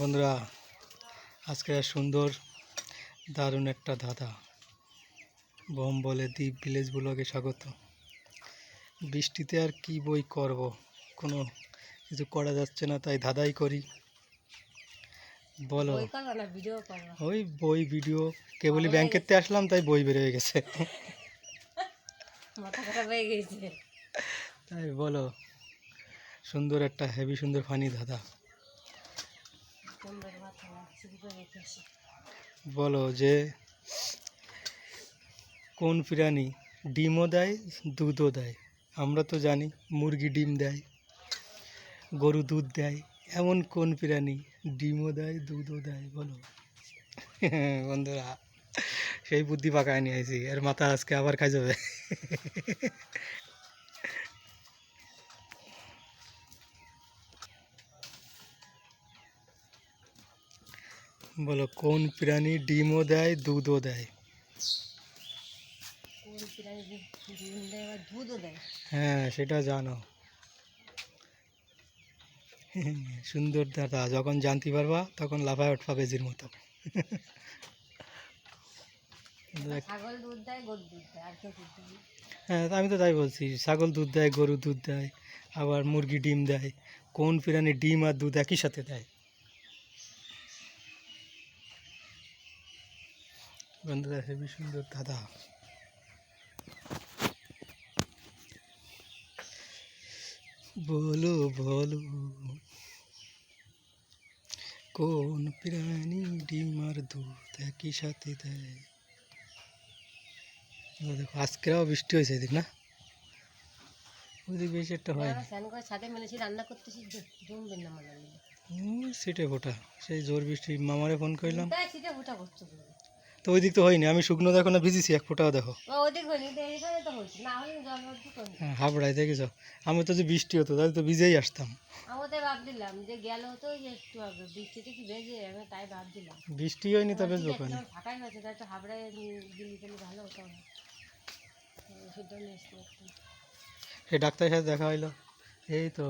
বন্ধুরা আজকে সুন্দর দারুণ একটা ধাঁধা। বোম বলে দ্বীপ ভিলেজ ব্লগে স্বাগত। বৃষ্টিতে আর কি বই করব? কোনো কিছু করা যাচ্ছে না তাই ধাঁধাই করি। বলো। বই ভিডিও করবা? ওই বই ভিডিও কেবলই ব্যাংকেতে আসলাম তাই বই বের গেছে। মাথা খারাপ হয়ে গেছে। তাই বলো সুন্দর একটা হেভি সুন্দর ফানি ধাঁধা সুন্দর মাথা চুরি করে রেখে আসি বলো যে কোন প্রাণী ডিমও দেয়, দুধও দেয়? আমরা তো জানি মুরগি ডিম দেয়, গরু দুধ দেয়। এমন কোন প্রাণী ডিমও দেয়, দুধও দেয়? বলো। বন্ধুরা, সেই বুদ্ধি পাকায় নিয়ে আইছি। এর মাথা আজকে আবার খাই যাবে। বলো কোন প্রাণী ডিমও দেয় দুধও দেয়? হ্যাঁ সেটা জানো। সুন্দর দাদা যখন জানতে পারবা তখন লাফায় উঠবা বেজির মতো। হ্যাঁ আমি তো তাই বলছি ছাগল দুধ দেয় গরু দুধ দেয় আবার মুরগি ডিম দেয়। কোন প্রাণী ডিম আর দুধ একই সাথে দেয়? বন্ধুরা হেবি সুন্দর দাদা বলো বলো কোন প্রাণী ডিম আর দুধ একই সাথে দেয়? ও দেখো আজকেও বৃষ্টি হয়েছে এদিক না? ওদিক বেশি একটা হয় মেলেছি রান্না করতেছি না সিটে ফোটা। সেই জোর বৃষ্টি মামারে ফোন করলাম সিটে ফোটা। তো ওই দিক তো হয়নি আমি শুকনো দেখো না ভিজিছি এক ফোটাও দেখো। হ্যাঁ হাবড়ায় দেখেছ? আমি তো যে বৃষ্টি হতো তাহলে তো ভিজেই আসতাম। বৃষ্টি হয়নি তবে দোকানে সেই ডাক্তারের সাথে দেখা হইল। এই তো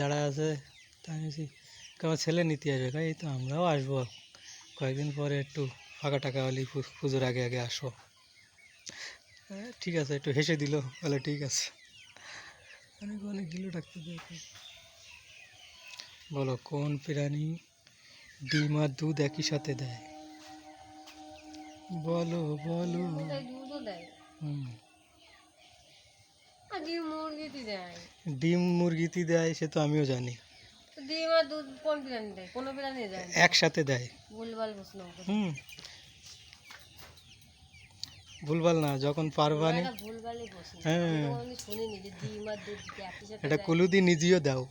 দাঁড়ায় আছে তাই আমার ছেলে নিতে আসবে? এই তো আমরাও আসব। কয়েকদিন পরে একটু ফাঁকা টাকা হলে পুজোর আগে আগে আসো। হ্যাঁ, ঠিক আছে একটু হেসে দিল বলে ঠিক আছে। অনেক অনেক দিল ডাক্তার দেখে। বলো কোন প্রাণী ডিম আর দুধ একই সাথে দেয়? বলো বলো। ডিম মুরগিতে দেয়। সে তো আমিও জানি। ডিম আর দুধ কোন প্রাণী দেয়? কোনো প্রাণী দেয় একসাথে দেয়। ভুলভাল প্রশ্ন। হুম। ভুলভাল না যখন পারবানি হ্যাঁ। এটা কুলুদি নিজেও দাও।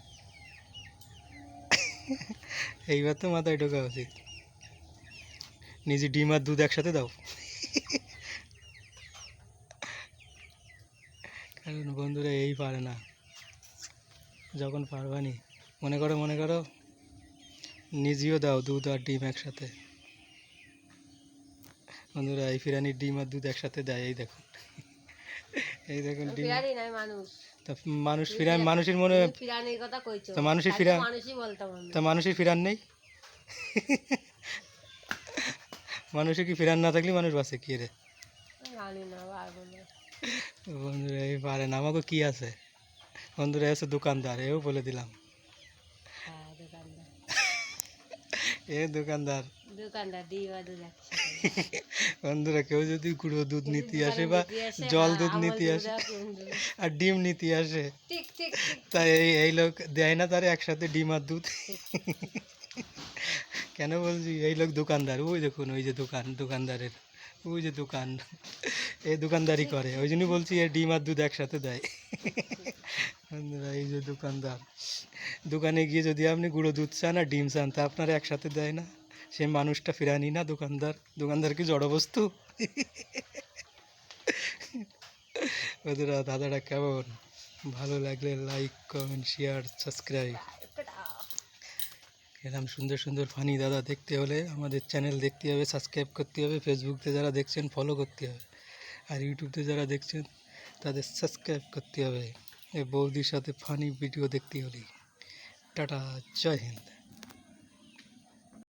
এইবার তো মাথায় ঢোকা উচিত। নিজে ডিম আর দুধ একসাথে দাও। কারণ বন্ধুরা এই পারে না। যখন পারবানি মনে করো মনে করো নিজেও দাও দুধ আর ডিম একসাথে। বন্ধুরা এই ফিরানির ডিম আর দুধ একসাথে দেয় এই দেখুন। এই দেখুন ডিম। মানুষ। তা মানুষ ফিরান মানুষের মনে তো মানুষের ফিরান তো মানুষের ফিরান নেই? মানুষের কি ফিরান না থাকলে মানুষ বাঁচে কি রে? বন্ধুরা এই পারে না আমাকে কি আছে? বন্ধুরা এসে দোকানদার এও বলে দিলাম। হ্যাঁ এ দোকানদার। দোকানদার দুধ একসাথে। বন্ধুরা কেউ যদি গুঁড়ো দুধ নিতে আসে বা জল হ্যাঁ, দুধ আমল নিতে আসে আর দুধ। ডিম নিতে আসে তাই এই এই লোক দেয় না তারে একসাথে ডিম আর দুধ। কেন বলছি? এই লোক দোকানদার ওই দেখুন ওই যে দোকান দোকানদারের ওই যে দোকান। এই দোকানদারি করে ওই জন্যই বলছি এ ডিম আর দুধ একসাথে দেয়। বন্ধুরা, এই যে দোকানদার। দোকানে গিয়ে যদি আপনি গুঁড়ো দুধ চান আর ডিম চান তা আপনারা একসাথে দেয় না। সে মানুষটা ফেরানি না দোকানদার। দোকানদার কি জড়বস্তু বন্ধুরা দাদাটা কেমন? ভালো লাগলে লাইক কমেন্ট শেয়ার সাবস্ক্রাইব এরকম সুন্দর সুন্দর ফানি দাদা দেখতে হলে আমাদের চ্যানেল দেখতে হবে সাবস্ক্রাইব করতে হবে ফেসবুকতে যারা দেখছেন ফলো করতে হবে। আর ইউটিউবতে যারা দেখছেন, তাদের সাবস্ক্রাইব করতে হবে। এই বৌদির সাথে ফানি ভিডিও দেখতে হলে। টাটা, জয় হিন্দ।